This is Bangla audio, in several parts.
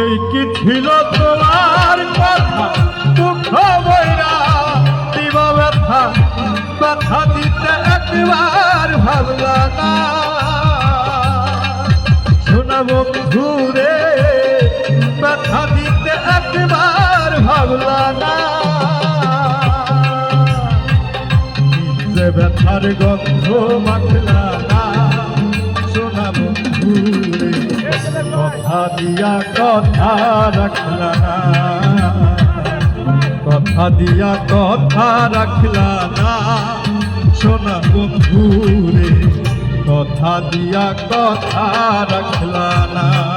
এই কি ছিল তোমার কথা? দুঃখ বইরা দিবা ব্যথা ব্যথা দিতে একবার ভাবলা না। শোনা বন্ধুরে ব্যথা দিতে একবার ভাবলা না। ব্যথার গন্ধ মাখলা না। শোনা বন্ধুরে কথা দিয়া কথা রাখলা কথা দিয়া কথা রাখলা না। শোনা বন্ধুরে, কথা দিয়া কথা রাখলা না।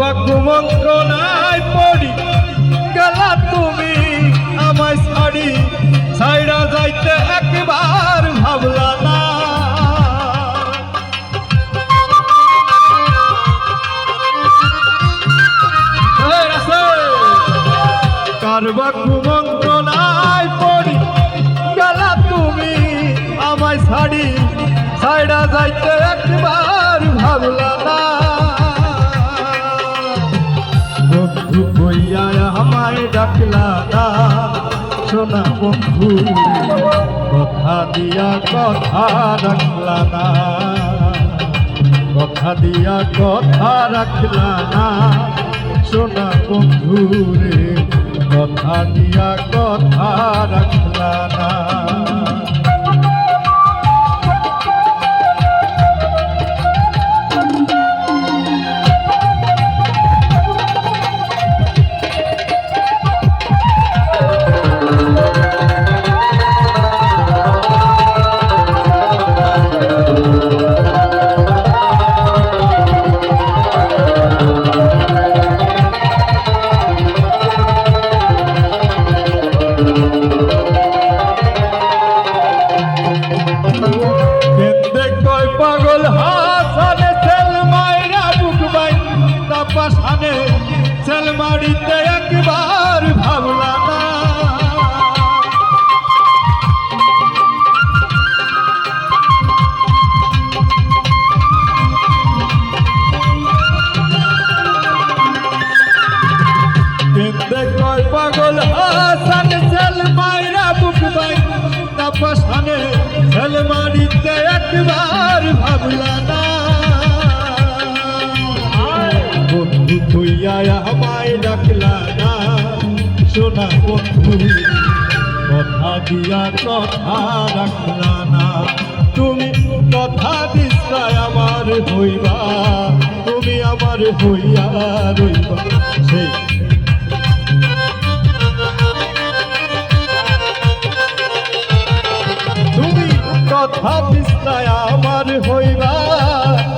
কারবা কুমন্ত্রণায় পড়ি। গেলা তুমি আমায় ছাড়ি। ছাইড়া যাইতে একবার ভাবলা না। রাসেল, কারবা কুমন্ত্রণায় পড়ি? গেলা তুমি আমায় ছাড়ি। ছাইড়া যাইতে একবার না শোনা বন্ধু, কথা দিয়া কথা রাখলা না। কথা দিয়া কথা রাখলা না শোনা বন্ধু রে, কথা দিয়া কথা রাখলা না। সেল মারিতে একবার ভাবলা না। পাগল হাসানে সেল মাইরা বুক বাই। তাপাসানে সেল মারিতে একবার ভাবলা না। বন্ধু তুইয়া ডাকলা না বন্ধু, কথা দিয়া কথা রাখলা না। তুমি কথা দিসায় আমার হইবা, তুমি আমার হইয়া রইবা। সেই তুমি কথা বিস্তায় আমার হইবা,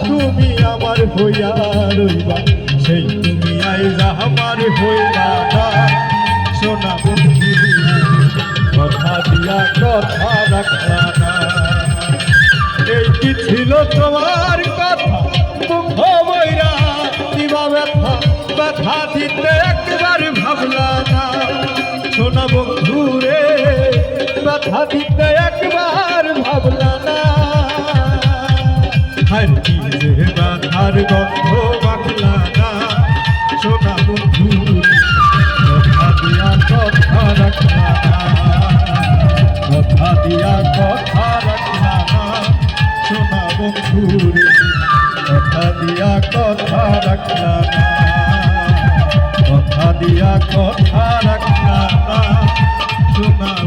তুমি আমার হইয়া রইবা। সেই তুমি আইজা হইলা না বন্ধু, কথা দিয়া কথা রাখলা না। এই ছিল তোমার কথা? মুখ বইরা দিবা ব্যথা? ব্যথা দিতে একবার ভাবলা না। শোনা বন্ধু রে, ব্যথা দিতে একবার ভাবলা না। হার কি যে ব্যথার গন্ধ বাকলা না। শোনা বন্ধু। কথা দিয়া কথা রাখলা না বন্ধু কথা দিয়া কথা রাখলা না কথা দিয়া কথা রাখলা না শোনা বন্ধু রে